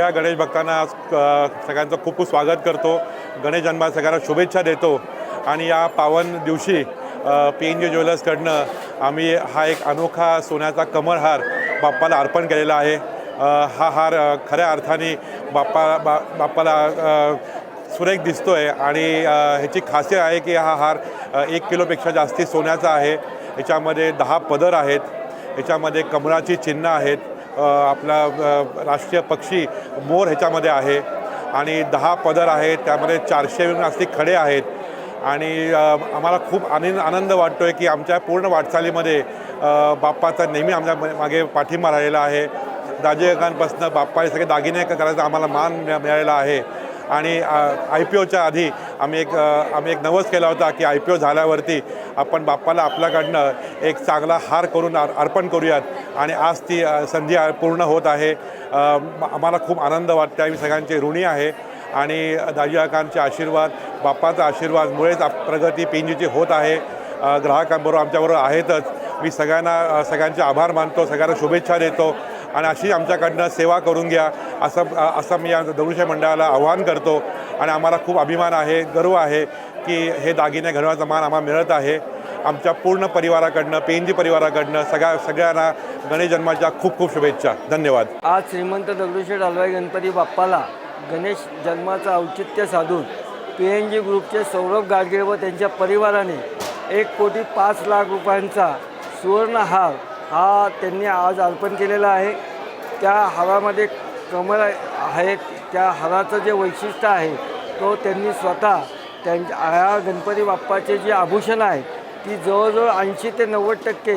सगळ्या गणेश भक्तांना आज, सगळ्यांचं खूप खूप स्वागत करतो. गणेश जन्माला सगळ्यांना शुभेच्छा देतो. आणि या पावन दिवशी पी एन जी ज्वेलर्सकडनं आम्ही हा एक अनोखा सोन्याचा कमरहार बाप्पाला अर्पण केलेला आहे. हा हार खऱ्या अर्थाने बाप्पा बा बाप्पाला सुरेख दिसतो आहे आणि ह्याची खासियत आहे की हा हार एक किलोपेक्षा जास्ती सोन्याचा आहे. ह्याच्यामध्ये दहा पदर आहेत. ह्याच्यामध्ये कमळाची चिन्ह आहेत. आपला राष्ट्रीय पक्षी मोर ह्याच्यामध्ये आहे. आणि दहा पदर आहेत त्यामध्ये चारशे जास्ती खडे आहेत. आणि आम्हाला खूप आनंद आनंद वाटतो आहे की आमच्या पूर्ण वाटचालीमध्ये बाप्पाचा नेहमी आमच्या मागे पाठिंबा राहिलेला आहे. दाजेकांपासनं बाप्पा हे सगळे दागिने करायचा आम्हाला मान मिळालेला आहे. आणि आय पी ओच्या आधी आम्ही एक आम्ही एक नवस केला होता की आय पी ओ झाल्यावरती आपण बाप्पाला आपल्याकडनं एक चांगला हार करून अर- अर्पण करूयात. आणि आज ती संधी पूर्ण होत आहे. आम्हाला खूप आनंद वाटतो आम्ही मी सगळ्यांचे ऋणी आहे. आणि दाजीकांचे आशीर्वाद बाप्पाचा आशीर्वादमुळेच मुळेच प्रगती जीची होत आहे. ग्राहकांबरोबर आमच्याबरोबर आहेतच. मी सगळ्यांना सगळ्यांचे आभार मानतो. सगळ्यांना शुभेच्छा देतो. आणि अशी आमच्याकडनं सेवा करून घ्या. असं असं मी या दगडूशेठ मंडळाला आव्हान करतो. आणि आम्हाला खूप अभिमान आहे गर्व आहे की हे दागिने घडवण्याचा मान आम्हाला मिळत आहे. आमच्या पूर्ण परिवाराकडनं पेंजी परिवाराकडनं सगळ्या सगळ्यांना गणेश जन्माच्या खूप खूप शुभेच्छा. धन्यवाद. आज श्रीमंत दगडूशेठ हलवाई गणपती बाप्पाला गणेश जन्माचं औचित्य साधून पी एन जी ग्रुपचे सौरभ गाडगे व त्यांच्या परिवाराने एक कोटी पाच लाख रुपयांचा सुवर्णहार हा त्यांनी आज अर्पण केलेला आहे. त्या हारामध्ये कमळ आहेत त्या हाराचं जे वैशिष्ट्य आहे तो त्यांनी स्वतः त्यांच्या ह्या गणपती बाप्पाचे जी आभूषणं आहेत ती जवळजवळ ऐंशी ते नव्वद टक्के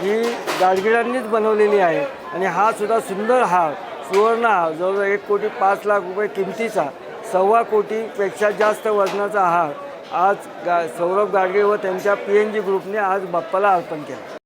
ही गाडगिळांनीच बनवलेली आहे. आणि हा सुद्धा सुंदर हार सुवर्ण हार जवळजवळ एक कोटी पाच लाख रुपये किमतीचा सव्वा कोटीपेक्षा जास्त वजनाचा हार आज गा सौरभ गाडगे व त्यांच्या पी एन जी ग्रुपने आज बाप्पाला अर्पण केला.